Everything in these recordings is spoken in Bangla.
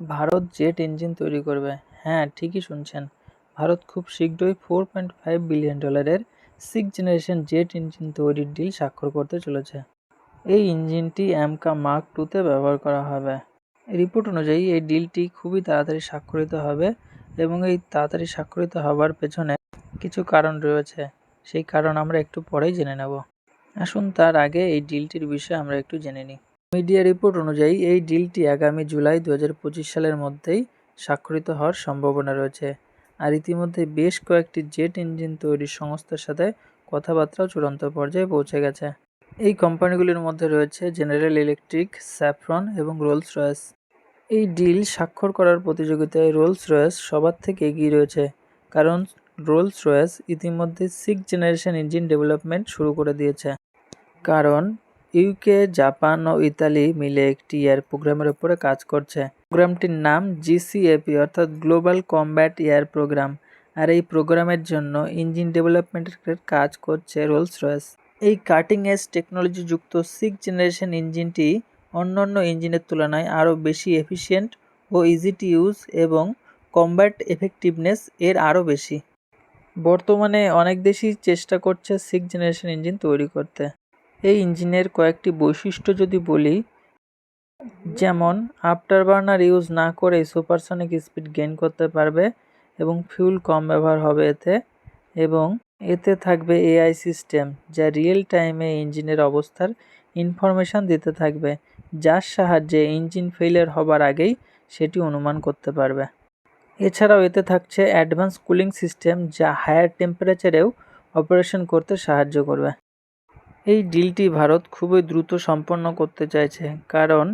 ভারত জেট ইঞ্জিন তৈরি করবে। হ্যাঁ ঠিকই শুনছেন। ভারত খুব শীঘ্রই ফোর পয়েন্ট ফাইভ বিলিয়ন ডলারের সিক্স জেনারেশন জেট ইঞ্জিন তৈরির ডিল স্বাক্ষর করতে চলেছে। এই ইঞ্জিনটি অ্যামকা মার্ক টুতে ব্যবহার করা হবে। রিপোর্ট অনুযায়ী এই ডিলটি খুবই তাড়াতাড়ি স্বাক্ষরিত হবে এবং এই তাড়াতাড়ি স্বাক্ষরিত হওয়ার পেছনে কিছু কারণ রয়েছে। সেই কারণ আমরা একটু পরেই জেনে নেব। আসুন তার আগে এই ডিলটির বিষয়ে আমরা একটু জেনে নিই। মিডিয়া রিপোর্ট অনুযায়ী, এই ডিলটি আগামী জুলাই দু হাজার পঁচিশ সালের মধ্যেই স্বাক্ষরিত হওয়ার সম্ভাবনা রয়েছে। আর ইতিমধ্যে বেশ কয়েকটি জেট ইঞ্জিন তৈরির সংস্থার সাথে কথাবার্তাও চূড়ান্ত পর্যায়ে পৌঁছে গেছে। এই কোম্পানিগুলির মধ্যে রয়েছে জেনারেল ইলেকট্রিক, স্যাফরন এবং রোলস রয়েস এই ডিল স্বাক্ষর করার প্রতিযোগিতায় রোলস রয়েস সবার থেকে এগিয়ে রয়েছে, কারণ রোলস রয়েস ইতিমধ্যে সিক্স জেনারেশন ইঞ্জিন ডেভেলপমেন্ট শুরু করে দিয়েছে। কারণ ইউকে জাপান ও ইতালি মিলে একটি এয়ার প্রোগ্রামের উপরে কাজ করছে। প্রোগ্রামটির নাম জিসিএপি অর্থাৎ গ্লোবাল কমব্যাট এয়ার প্রোগ্রাম আর এই প্রোগ্রামের জন্য ইঞ্জিন ডেভেলপমেন্টের কাজ করছে রোলস রয়েস এই কাটিং এজ টেকনোলজি যুক্ত সিক্স জেনারেশন ইঞ্জিনটি অন্যান্য ইঞ্জিনের তুলনায় আরও বেশি এফিশিয়েন্ট ও ইজি টু ইউজ এবং কমব্যাট এফেক্টিভনেস এর আরও বেশি। বর্তমানে অনেক দেশই চেষ্টা করছে সিক্স জেনারেশন ইঞ্জিন তৈরি করতে। এই ইঞ্জিনের কয়েকটি বৈশিষ্ট্য যদি বলি, যেমন আফটার বার্নার ইউজ না করে সুপারসনিক স্পিড গেইন করতে পারবে এবং ফিউল কম ব্যবহার হবে এতে এবং এতে থাকবে এআই সিস্টেম যা রিয়েল টাইমে ইঞ্জিনের অবস্থার ইনফরমেশান দিতে থাকবে, যার সাহায্যে ইঞ্জিন ফেলিয়ার হবার আগেই সেটি অনুমান করতে পারবে। এছাড়াও এতে থাকছে অ্যাডভান্স কুলিং সিস্টেম যা হায়ার টেম্পারেচারেও অপারেশন করতে সাহায্য করবে। এই ডিলটি ভারত খুবই দ্রুত সম্পন্ন করতে চাইছে, কারণ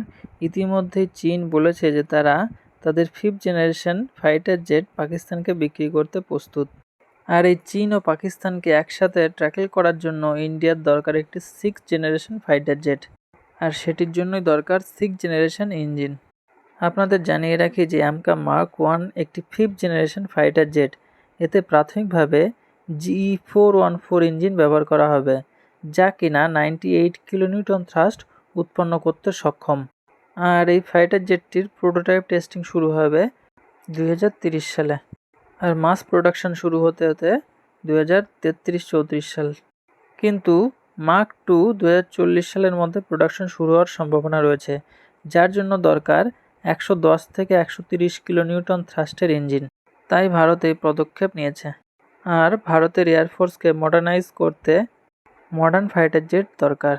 ইতিমধ্যেই চীন বলেছে যে তারা তাদের ফিফথ জেনারেশন ফাইটার জেট পাকিস্তানকে বিক্রি করতে প্রস্তুত। আর এই চীন ও পাকিস্তানকে একসাথে ট্র্যাকেল করার জন্য ইন্ডিয়ার দরকার একটি সিক্স জেনারেশন ফাইটার জেট আর সেটির জন্যই দরকার সিক্স জেনারেশন ইঞ্জিন আপনাদের জানিয়ে রাখি যে অ্যামকা মার্ক ওয়ান একটি ফিফথ জেনারেশন ফাইটার জেট এতে প্রাথমিকভাবে GE four one four engine ব্যবহার করা হবে। যা কিনা নাইনটি এইট কিলোনিউটন থ্রাস্ট উৎপন্ন করতে সক্ষম। আর এই ফাইটার জেটটির প্রোটোটাইপ টেস্টিং শুরু হবে দুই সালে। আর মাস প্রোডাকশন শুরু হতে হতে দু হাজার সাল। কিন্তু মার্ক টু দু হাজার চল্লিশ সালের মধ্যে প্রোডাকশন শুরু হওয়ার সম্ভাবনা রয়েছে, যার জন্য দরকার একশো দশ থেকে একশো কিলোনিউটন থ্রাস্টের ইঞ্জিন তাই ভারত এই পদক্ষেপ নিয়েছে। আর ভারতের এয়ারফোর্সকে মডার্নাইজ করতে মডার্ন ফাইটার জেট দরকার।